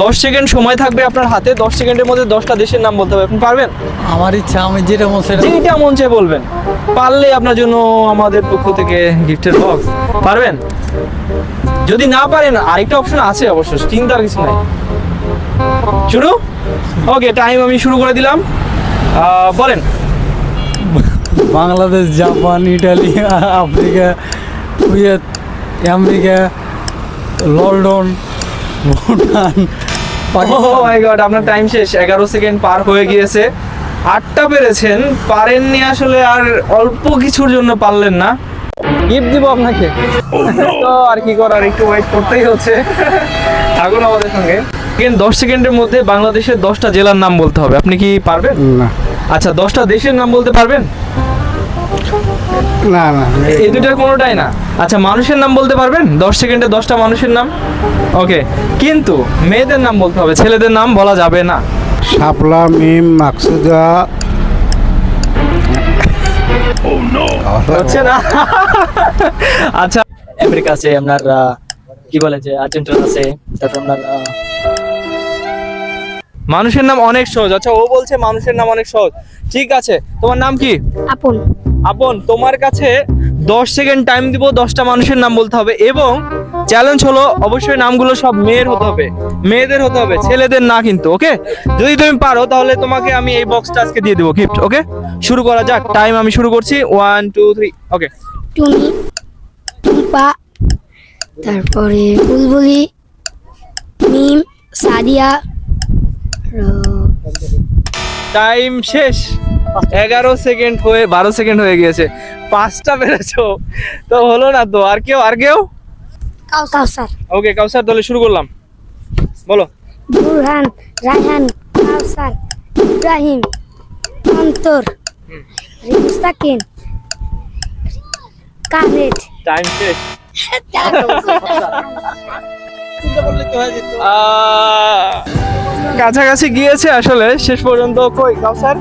দশ সেকেন্ড সময় থাকবে আপনার হাতে দশ সেকেন্ডের মধ্যে দশটা দেশের নাম বলতে হবে। আপনি পারবেন? আমার ইচ্ছা আমি যেটা মন সেটা যেটা মন চায় বলবেন। পারলে আপনার জন্য আমাদের পক্ষ থেকে গিফটের বক্স পারবেন? যদি না পারেন আরেকটা অপশন আছে অবশ্য চিন্তার কিছু নাই। শুরু? ওকে টাইম আমি শুরু করে দিলাম। বলেন। Bangladesh Japan Italy Africa Kuwait America London Bhutan oh my God আপনার টাইম শেষ। এগারো সেকেন্ড পার হয়ে গিয়েছে। আটটা পেরেছেন। পারেননি আসলে আর অল্প কিছুর জন্য পারলেন না। গিফট দিব আপনাকে। তো আর কি করার একটু ওয়েট করতেই হচ্ছে। থাকুন আমাদের সঙ্গে। দশ সেকেন্ডের মধ্যে বাংলাদেশের দশটা জেলার নাম বলতে হবে। আপনি কি পারবেন? না। আচ্ছা দশটা দেশের নাম বলতে পারবেন? না না। এই দুটার কোনোটাই না। আচ্ছা মানুষের নাম বলতে পারবেন? দশ সেকেন্ডে দশটা মানুষের নাম? ওকে কিন্তু মেয়েদের নাম বলতে হবে ছেলেদের নাম বলা যাবে না। শাপলা মিম মাকসুদা। হচ্ছে না। আচ্ছা আমেরিকা আছে আপনার কি বলে যে আর্জেন্টিনা আছে তারপর আপনার মানুষের নাম অনেক সহজ। আচ্ছা ও বলছে মানুষের নাম অনেক সহজ। ঠিক আছে তোমার নাম কি? আপন। আপন তোমার কাছে দশ সেকেন্ড টাইম দিব দশটা মানুষের নাম বলতে হবে এবং চ্যালেঞ্জ হলো অবশ্যই নামগুলো সব মেয়ের হতে হবে মেয়েদের হতে হবে ছেলেদের না কিন্তু ওকে যদি তুমি পারো তাহলে তোমাকে আমি এই বক্সটা আজকে দিয়ে দেবো গিফট ওকে শুরু করা যাক টাইম আমি শুরু করছি one two three okay Tuni Tumpa তারপরে বুলবুলি মিম সাদিয়া টাইম শেষ। এগারো সেকেন্ড হয়ে বারো সেকেন্ড হয়ে গিয়েছে। পাঁচটা পেরেছ। তো হলো না তো আর কেউ আর কেউ? ওকে কাউসার তাহলে শুরু করলাম। বলো। বুরহান রায়হান কাউসার ইব্রাহিম অন্তর মুস্তাকিন কানেট টাইম শেষ। কাছাকাছি গিয়েছে আসলে শেষ পর্যন্ত কই কাউসার?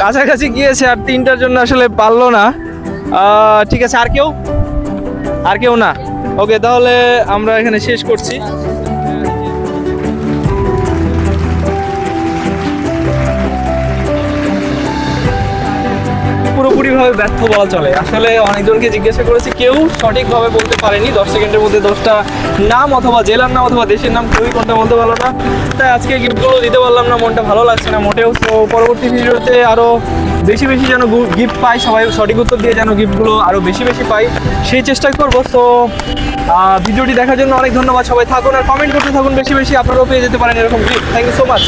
কাছাকাছি গিয়েছে আর তিনটার জন্য আসলে পারল না। ঠিক আছে, আর কেউ? আর কেউ না? ওকে, তাহলে আমরা এখানে শেষ করছি। পুরোপুরিভাবে ব্যর্থ বলা চলে। আসলে অনেকজনকে জিজ্ঞাসা করেছি, কেউ সঠিকভাবে বলতে পারেনি। দশ সেকেন্ডের মধ্যে দশটা নাম অথবা জেলার নাম অথবা দেশের নাম কেউই কোনটা বলতে পারল না। তাই আজকে গিফটগুলো দিতে পারলাম না, মনটা ভালো লাগছে না মোটেও। তো পরবর্তী ভিডিওতে আরও বেশি বেশি যেন গিফট পাই, সবাই সঠিক উত্তর দিয়ে যেন গিফটগুলো আরও বেশি বেশি পাই, সেই চেষ্টা করব। তো ভিডিওটি দেখার জন্য অনেক ধন্যবাদ সবাই। থাকুন আর কমেন্ট করতে থাকুন বেশি বেশি, আপনারাও পেয়ে যেতে পারেন এরকম gift thank you so much